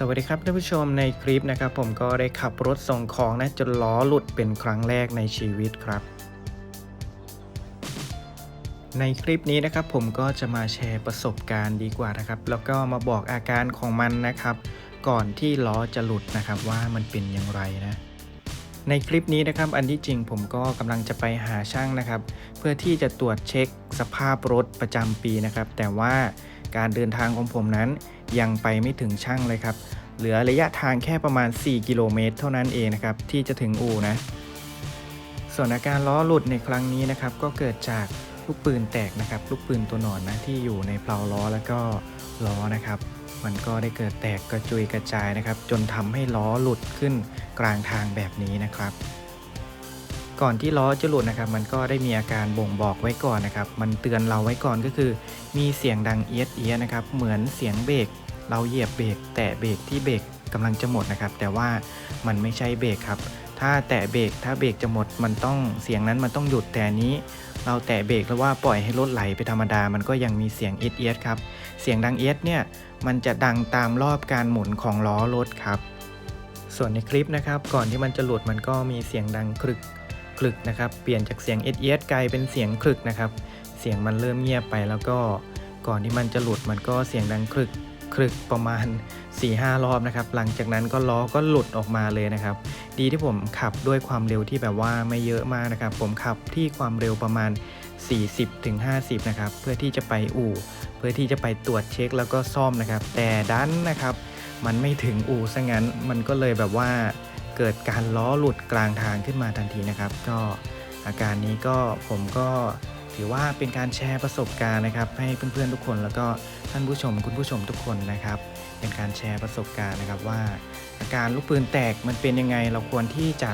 สวัสดีครับท่านผู้ชมในคลิปนะครับ ผมก็ได้ขับรถส่งของนะจนล้อหลุดเป็นครั้งแรกในชีวิตครับ ในคลิปนี้นะครับผมก็จะมาแชร์ประสบการณ์ดีกว่านะครับ แล้วก็มาบอกอาการของมันนะครับ ก่อนที่ล้อจะหลุดนะครับว่ามันเป็นอย่างไรนะในคลิปนี้นะครับ อันที่จริงผมก็กำลังจะไปหาช่างนะครับ เพื่อที่จะตรวจเช็คสภาพรถประจำปีนะครับ แต่ว่าการเดินทางของผมนั้น ยังไปไม่ถึงช่างเลยครับ เหลือระยะทางแค่ประมาณ 4 กิโลเมตร เท่านั้นเองนะครับ ที่จะถึงอู่นะ ส่วนอาการล้อหลุดในครั้งนี้นะครับ ก็เกิดจากลูกปืนแตกนะครับ ลูกปืนตัวหนอนนะที่อยู่ในเพลาล้อแล้วก็ล้อนะครับ มันก็ได้เกิดแตกกระจุยกระจายนะครับ จนทำให้ล้อหลุดขึ้นกลางทางแบบนี้นะครับ ก่อนที่ล้อจะหลุดนะครับ มันก็ได้มีอาการบ่งบอกไว้ก่อนนะครับ มันเตือนเราไว้ก่อนก็คือ มีเสียงดังเอียดเอียดนะครับ เหมือนเสียงเบรกเราเหยียบเบรกแตะเบรกที่เบรกกำลังจะหมดนะครับ แต่ว่ามันไม่ใช่เบรกครับ ถ้าแตะเบรกถ้าเบรกจะหมด มันต้องเสียงนั้นมันต้องหยุดแต่นนี้ เราแตะเบรกแล้วว่าปล่อยให้รถไหลไปธรรมดา มันก็ยังมีเสียงเอียดเอียดครับ เสียงดังเอียดเนี่ยมันจะดังตามรอบการหมุนของล้อรถครับ ส่วนในคลิปนะครับ ก่อนที่มันจะหลุดมันก็มีเสียงดังครึก คลึกนะครับ เปลี่ยนจากเสียงเอียดเอียดกลายเป็นเสียงคลึกนะครับ เสียงมันเริ่มเงียบไปแล้วก็ก่อนที่มันจะหลุดมันก็เสียงดังครึกครึกประมาณ 4-5 รอบนะครับ หลังจากนั้นก็ล้อก็หลุดออกมาเลยนะครับ ดีที่ผมขับด้วยความเร็วที่แบบว่าไม่เยอะมากนะครับ ผมขับที่ความเร็วประมาณ 40-50 นะครับ เพื่อที่จะไปอู่ เพื่อที่จะไปตรวจเช็คแล้วก็ซ่อมนะครับ แต่ดันนะครับ มันไม่ถึงอู่ซะงั้น มันก็เลยแบบว่า เกิดการล้อหลุดกลางทางขึ้นมาทันทีนะครับ ก็อาการนี้ก็ผมก็ถือว่าเป็นการแชร์ประสบการณ์นะครับ ให้เพื่อนๆทุกคน แล้วก็ท่านผู้ชมคุณผู้ชมทุกคนนะครับ เป็นการแชร์ประสบการณ์นะครับว่า อาการลูกปืนแตกมันเป็นยังไงเราควรที่จะ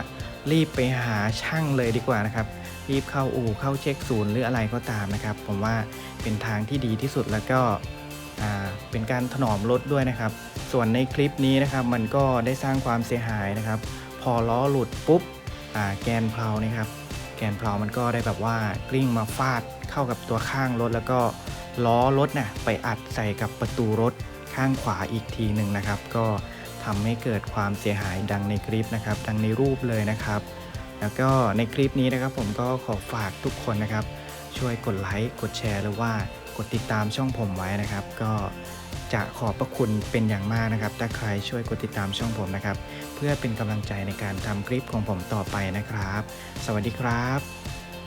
รีบไปหาช่างเลยดีกว่านะครับ รีบเข้าอู่เข้าเช็คศูนย์หรืออะไรก็ตามนะครับ ผมว่าเป็นทางที่ดีที่สุดแล้วก็เป็นการถนอมรถด้วยนะครับ ส่วนในคลิปนี้นะครับ มันก็ได้สร้างความเสียหายนะครับ พอล้อหลุดปุ๊บแกนเพลานะครับ แกนเพลามันก็ได้แบบว่ากลิ้งมาฟาดเข้ากับตัวข้างรถ แล้วก็ล้อรถน่ะไปอัดใส่กับประตูรถข้างขวาอีกทีหนึ่งนะครับ ก็ทำให้เกิดความเสียหายดังในคลิปนะครับ ดังในรูปเลยนะครับ แล้วก็ในคลิปนี้นะครับ ผมก็ขอฝากทุกคนนะครับ ช่วยกดไลค์กดแชร์หรือว่ากดติดตามช่องผมไว้นะครับ ก็ จะขอบพระคุณเป็นอย่างมากนะครับ ถ้าใครช่วยกดติดตามช่องผมนะครับ เพื่อเป็นกำลังใจในการทำคลิปของผมต่อไปนะครับ สวัสดีครับ